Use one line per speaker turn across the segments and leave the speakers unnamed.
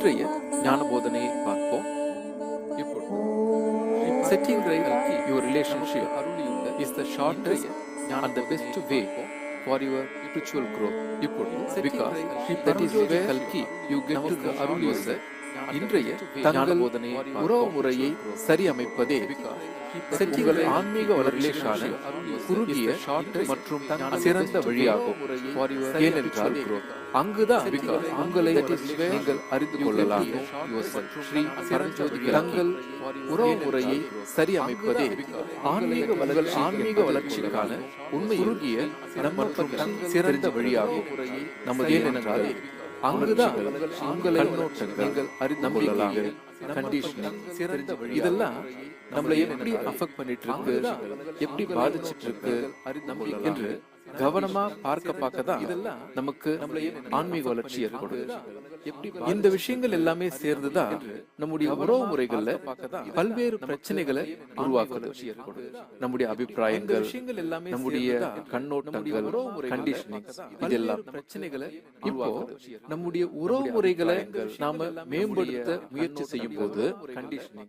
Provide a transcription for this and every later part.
இன்றைய ஞான போதனையை பார்ப்போம். இப்பொழுது setting right your relationship is the shortest and the best way for your spiritual growth இப்பொழுது பிகாஸ் தட் இஸ் வே கல்கி யூ கெட் டு த அருள் யோசர் இன்றைய தங்கள் உறவு முறையை சரி அமைப்பதே உங்கள் ஆன்மீக வளர்ச்சிக்கான குறுகிய மற்றும் சிறந்த வழியாகும். ஏனென்றால் அங்குதான் உங்களை நீங்கள் அறிந்து கொள்ளலாம். தங்கள் உறவு முறையை சரி அமைப்பதே ஆன்மீக வளர்கள் ஆன்மீக வளர்ச்சிக்கான உண்மை குறுகிய மற்றும் சிறந்த வழியாகும். நமது ஏனென்றால் அங்குதான் உங்களை நீங்கள் அறிந்து கண்டிஷனிங் சிறந்த வழி இதெல்லாம் நம்மளை எப்படி அஃபெக்ட் பண்ணிட்டு இருக்கு எப்படி பாதிச்சிட்டு இருக்கு என்று கவனமா பார்க்க பார்க்க தான் நமக்கு ஆன்மீக வளர்ச்சி ஏற்படும் இந்த விஷயங்கள் எல்லாமே சேர்ந்துதான் நம்முடைய உறவு முறைகள்ல பல்வேறு பிரச்சனைகளை உருவாக்குது. நம்முடைய அபிப்பிராயங்கள் நம்முடைய கண்ணோட்டங்கள் கண்டிஷனிங் இதெல்லாம் பிரச்சனைகளை இப்போ நம்முடைய உறவு முறைகளை நாம மேம்படுத்த முயற்சி செய்யும் போது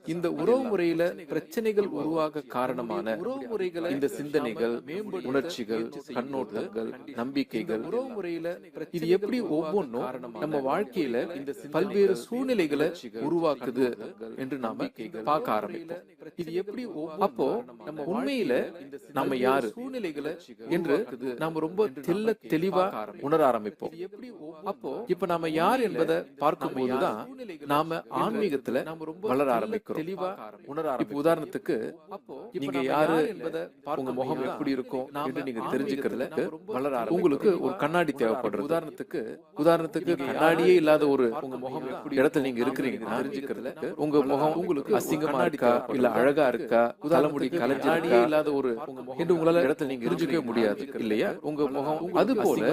இந்த உறவு முறையில பிரச்சனைகள் உருவாக காரணமான உறவு முறைகளை இந்த சிந்தனைகள் உணர்ச்சிகள் கண்ணோட்டங்கள் நம்பிக்கைகள் உறவு முறையில இது எப்படி ஒவ்வொன்றும் நம்ம வாழ்க்கையில இந்த பல்வேறு சூழ்நிலைகளை உருவாக்குது என்று நாம பார்க்க ஆரம்பிப்போம். இது எப்படி அப்போ நம்ம உண்மையில நம்ம யாரு சூழ்நிலைகளை என்று நாம ரொம்ப தெல்ல தெளிவா உணர ஆரம்பிப்போம். அப்போ இப்ப நாம யார் என்பதை பார்க்கும் போதுதான் நாம ஆன்மீகத்துல வளர ஆரம்பிக்கிறோம். தெளிவா உணர இப்ப உதாரணத்துக்கு நீங்க யாரு என்பதை உங்க முகம் எப்படி இருக்கும் என்று நீங்க தெரிஞ்சுக்கிறதுல வளர உங்களுக்கு ஒரு கண்ணாடி தேவைப்படுறது. உதாரணத்துக்கு உதாரணத்துக்கு கண்ணாடியே இல்லாத ஒரு உங்க முகம் இடத்துல நீங்க இருக்கிறீங்கன்னா தெரிஞ்சுக்கிறதுல உங்க முகம் உங்களுக்கு அசிங்கமா இருக்கா? இல்ல அழகா இருக்கா? தலைமுடி கலைஞ்சாடியே இல்லாத ஒரு என்று உங்களால இடத்துல நீங்க தெரிஞ்சுக்கவே முடியாது. இல்லையா? உங்க முகம் அது போல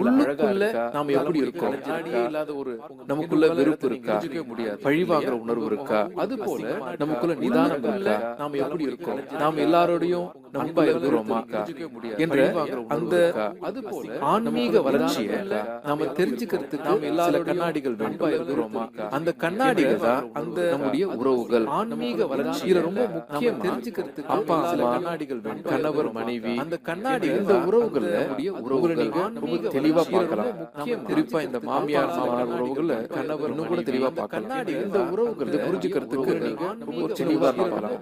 உள்ளுக்குள்ள நாம எப்படி இருக்கோம்? இல்லாத ஒரு நமக்குள்ள வெறுப்பு இருக்கா? முடியாது. பழிவாங்குற உணர்வு இருக்கா? அது போல நமக்குள்ள நிதானம் இருக்கா? நாம எப்படி இருக்கோம்? நாம எல்லாரோடையும் நம்ப இருக்கிறோமா என்ற அந்த அது போல ஆன்மீக வளர்ச்சியை நாம தெரிஞ்சுக்கிறதுக்கு நாம கண்ணாடிகள் இருக்கிறோமா அந்த கண்ணாடிகள் தான் அந்த நம்முடைய உறவுகள் ஆன்மீக வளர்ச்சியில ரொம்ப முக்கியம் தெரிஞ்சுக்கிறதுக்கு அப்பா அம்மா கண்ணாடிகள் வேண்டும். கணவர் மனைவி. அந்த கண்ணாடி இந்த உறவுகள்ல உறவுகளை. நீங்க ரொம்ப தெளிவா பார்க்கலாம். குறிப்பா இந்த மாமியார் மாமனார் உறவுகள்ல கணவர் இன்னும் கூட தெளிவா பார்க்கலாம். கண்ணாடி இந்த உறவுகளை புரிஞ்சுக்கிறதுக்கு நீங்க ரொம்ப தெளிவா பார்க்கலாம்.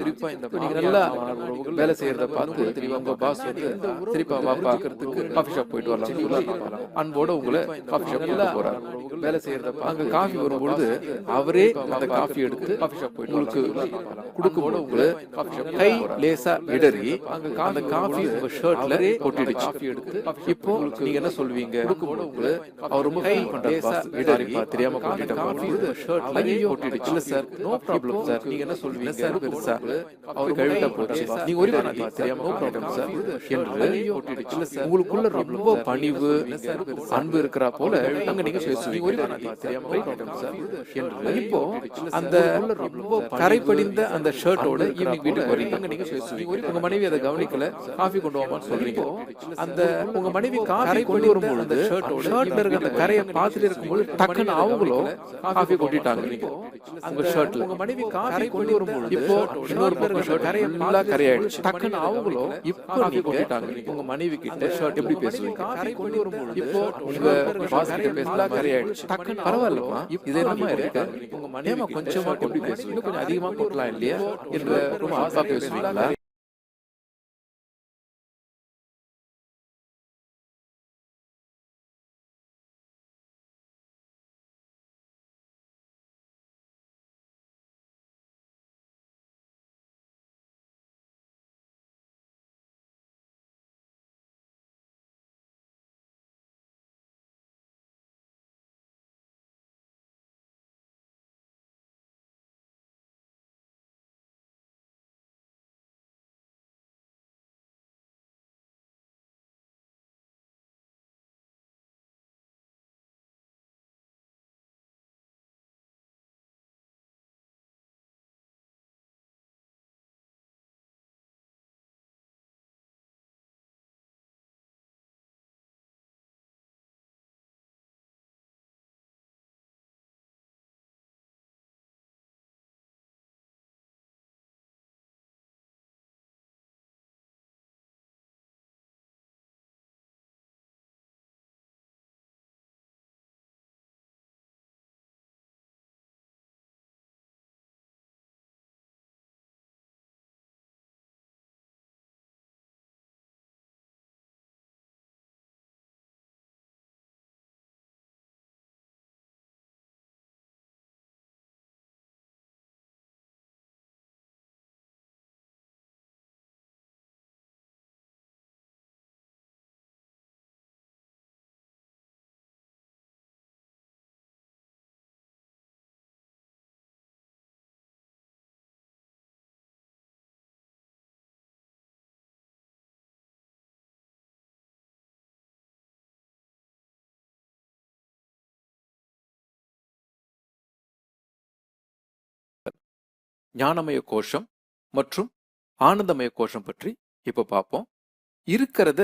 குறிப்பா இந்த நல்லா உறவுகள் வேலை செய்யறத பார்த்து தெளிவா உங்க பாஸ் வந்து திருப்பா வா பார்க்கறதுக்கு காஃபி ஷாப் போயிட்டு வரலாம். அன்போட உங்களை காஃபி ஷாப் போறாரு வேலை செய்யறத பார்த்து அங்க காஃபி வரும்பொழுது அவரே அந்த காஃபி எடுத்து காஃபி ஷாப் போயிட்டு உங்களுக்கு கொடுக்கும்போது உங்களுக்கு கை லேசா இடறி அந்த காஃபி உங்க ஷர்ட்ல ஒட்டிடுச்சு காஃபி எடுத்து இப்போ நீங்க என்ன சொல்வீங்க? கொடுக்கும்போது உங்களுக்கு அவர் ரொம்ப கை லேசா இடறி தெரியாம கொட்டிட்ட காஃபி ஷர்ட்ல ஒட்டிடுச்சு இல்ல சார் நோ ப்ராப்ளம் சார் நீங்க என்ன சொல்வீங்க? சார் பெருசா அவர் கழுவிட்ட போச்சு. நீங்க ஒரு தெரியாம நோ ப்ராப்ளம் சார் என்று உங்களுக்குள்ள ரொம்ப பணிவு அன்பு இருக்கிறா போல அங்க நீங்க பேசுவீங்க இப்போ அந்த கரை படிந்த அந்த ஷர்ட்டோட ஈவினிங் வீட்டுக்கு வரீங்க நீங்க பேசுவீங்க? உங்க மனைவி அதை கவனிக்கல. காஃபி கொண்டு வாமான்னு சொல்றீங்க. அந்த உங்க மனைவி காஃபி கொண்டு வரும்போது அந்த ஷர்ட்டோட ஷர்ட்ல இருக்க அந்த கரையை பார்த்துட்டு இருக்கும்போது டக்குன்னு அவங்களும் காஃபி கொட்டிட்டாங்க. நீங்க உங்க ஷர்ட்ல உங்க மனைவி காஃபி கொண்டு வரும்போது இப்போ இன்னொரு பக்கம் ஷர்ட் கரையை நல்லா கரையாயிடுச்சு. டக்குன்னு அவங்களும் இப்போ காஃபி கொட்டிட்டாங்க. உங்க மனைவி கிட்ட ஷர்ட் எப்படி பேசுவீங்க? காஃபி கொண்டு வரும்போது இப்போ உங்க பாஸ் கிட்ட பேசலாம் கரையாயிடுச்சு. டக்குன்னு பரவாயில்லமா இது என்னமா இருக்கு? உங்க மனைவி கொஞ்சமா பேசுவீங்க இன்னும் கொஞ்சம் அதிகமா கொட்டலாம் இல்லையா? என்று ரொம்ப ஆசா பேசுவீங்களா? ஞானமய கோஷம் மற்றும் ஆனந்தமய கோஷம் பற்றி இப்ப பார்ப்போம் இருக்கிறத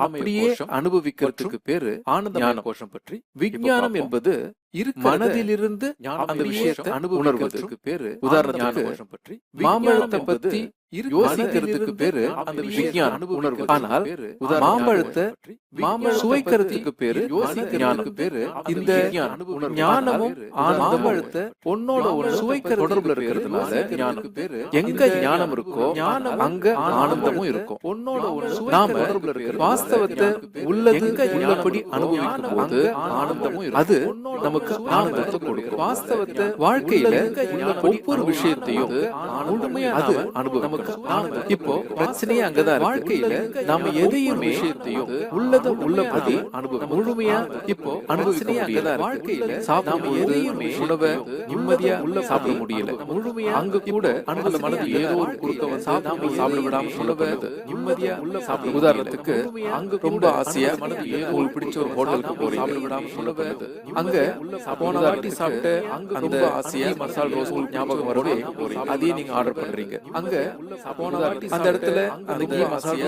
அப்படியே அனுபவிக்கிறதுக்கு பேரு ஆனந்தமய கோஷம் பற்றி விஞ்ஞானம் என்பது மனதிலிருந்து அந்த விஷயத்தை அனுபவிக்கிறதுக்கு பேரு உதாரணத்துக்கு பற்றி மாம்பழத்தை பத்தி யோசிக்கிறதுக்கு பேரு அந்த விஞ்ஞானம். உணர்வு ஆனால் மாம்பழத்தை மாம்பழ சுவைக்கிறதுக்கு பேரு ஞானம். பேரு இந்த ஞானமும் மாம்பழத்தை பொண்ணோட ஒண்ணு சுவைக்கிற தொடர்புல இருக்கிறதுனால ஞானம். பேரு எங்க ஞானம் இருக்கோ ஞானம் அங்க ஆனந்தமும் இருக்கும் பொண்ணோட ஒண்ணு நாம வாஸ்தவத்தை உள்ளது உள்ளபடி அனுபவிக்கும் போது ஆனந்தமும் அது நமக்கு ஆனந்தத்தை கொடுக்கும். வாஸ்தவத்தை வாழ்க்கையில ஒவ்வொரு விஷயத்தையும் முழுமையா அது அனுபவம் ஆனந்தம் இப்போ பிரச்சனையே அங்கதான் வாழ்க்கையில நாம எதையும் விஷயத்தையும் உள்ளத உள்ளபடி அனுபவம் முழுமையா இப்போ அனுபவிக்க அங்கதான் வாழ்க்கையில நாம எதையுமே உணவை நிம்மதியா உள்ள சாப்பிட முடியல. முழுமையா அங்க கூட அந்த மனது ஏதோ ஒரு குறுக்க வந்து நாம சாப்பிட விடாம சொல்ல நிம்மதியா உள்ள சாப்பிட உதாரணத்துக்கு அங்க ரொம்ப ஆசையா மனது உங்களுக்கு பிடிச்ச ஒரு ஹோட்டலுக்கு போறீங்க. சாப்பிட விடாம சொல்ல அங்க போன வாட்டி சாப்பிட்ட அங்க அந்த ஆசையா மசால் ரோஸ் ஞாபகம் வரவே அதையே நீங்க ஆர்டர் பண்றீங்க. அங்க அந்த இடத்துல அந்த கீ மசால்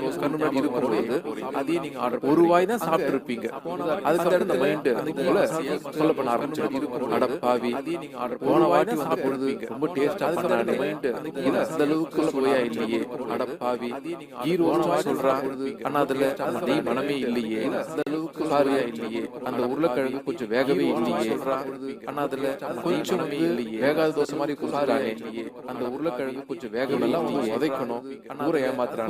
ரோஸ் கண்ணு முன்னாடி இருக்கும்போது அதையே நீங்க ஆர்டர் ஒரு வாய் தான் சாப்பிட்டு இருப்பீங்க. அதுக்கு அடுத்த மைண்ட் அந்த போல சொல்ல பண்ண ஆரம்பிச்சிருக்கு அட பாவி போன வாட்டி வந்த பொழுது ரொம்ப டேஸ்டா பண்ணானே மைண்ட் இது அந்த அளவுக்கு சுவையா இல்லையே. அட பாவி கீ ரோஸ் சொல்றான் ஆனா அதுல அந்த மனமே இல்லையே. அந்த அளவுக்கு சாரியா இல்லையே. அந்த உருளைக்கிழங்கு கொஞ்சம் வேகவே இல்லையே. ஆனா அதுல கொஞ்சம் இல்லையே. வேகாத தோசை மாதிரி குசாரானே அந்த உருளைக்கிழங்கு கொஞ்சம் வேகம் எல்லாம் உதைக்கணும் ஊரை ஏமாத்துறாங்க